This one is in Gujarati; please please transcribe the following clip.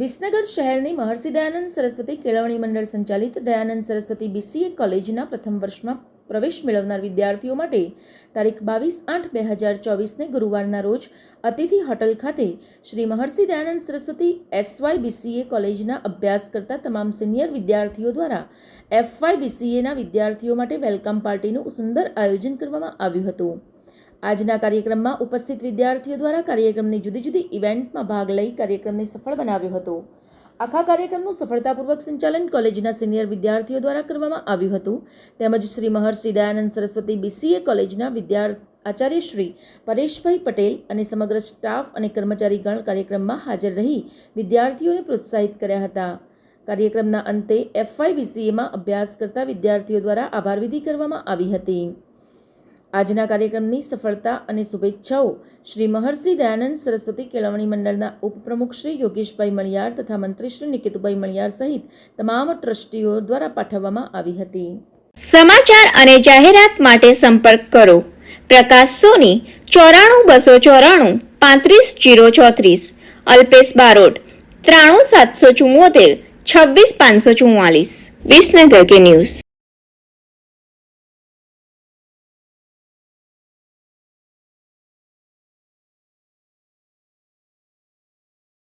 વિસનગર શહેરની મહર્ષિ દયાનંદ સરસ્વતી કેળવણી મંડળ સંચાલિત દયાનંદ સરસ્વતી બીસીએ કોલેજના પ્રથમ વર્ષમાં પ્રવેશ મેળવનાર વિદ્યાર્થીઓ માટે તારીખ બાવીસ આઠ બે હજાર ચોવીસને ગુરુવારના રોજ અતિથિ હોટલ ખાતે શ્રી મહર્ષિ દયાનંદ સરસ્વતી એસવાય બીસીએ કોલેજના અભ્યાસ કરતા તમામ સિનિયર વિદ્યાર્થીઓ દ્વારા એફવાય બીસીએના વિદ્યાર્થીઓ માટે વેલકમ પાર્ટીનું સુંદર આયોજન કરવામાં આવ્યું હતું. આજના કાર્યક્રમમાં ઉપસ્થિત વિદ્યાર્થીઓ દ્વારા કાર્યક્રમની જુદી જુદી ઇવેન્ટમાં ભાગ લઈ કાર્યક્રમને સફળ બનાવ્યો હતો. આખા કાર્યક્રમનું સફળતાપૂર્વક સંચાલન કોલેજના સિનિયર વિદ્યાર્થીઓ દ્વારા કરવામાં આવ્યું હતું. તેમજ શ્રી મહર્ષિ દયાનંદ સરસ્વતી બીસીએ કોલેજના વિદ્યાર્થી આચાર્ય શ્રી પરેશભાઈ પટેલ અને સમગ્ર સ્ટાફ અને કર્મચારીગણ કાર્યક્રમમાં હાજર રહી વિદ્યાર્થીઓને પ્રોત્સાહિત કર્યા હતા. કાર્યક્રમના અંતે એફઆઈબીસીએમાં બીસીએમાં અભ્યાસ કરતા વિદ્યાર્થીઓ દ્વારા આભારવિધિ કરવામાં આવી હતી. આજના કાર્યક્રમની સફળતા અને શુભેચ્છાઓ શ્રી મહર્ષિ દયાનંદ સરસ્વતી કેળવણી મંડળના ઉપપ્રમુખ શ્રી યોગેશભાઈ મણિયાર તથા મંત્રી શ્રી નિકેતુભાઈ મણિયાર સહિત તમામ ટ્રસ્ટીઓ દ્વારા પાઠવવામાં આવી હતી. સમાચાર અને જાહેરાત માટે સંપર્ક કરો. પ્રકાશ સોની, ચોરાણું બસો ચોરાણું, પાંત્રીસ જીરો ચોત્રીસ. અલ્પેશ બારોટ, ત્રાણું સાતસો ચુમ્મોતેર છવ્વીસ પાંચસો ચુમ્માલીસ વિસનગર કે ન્યૂઝ.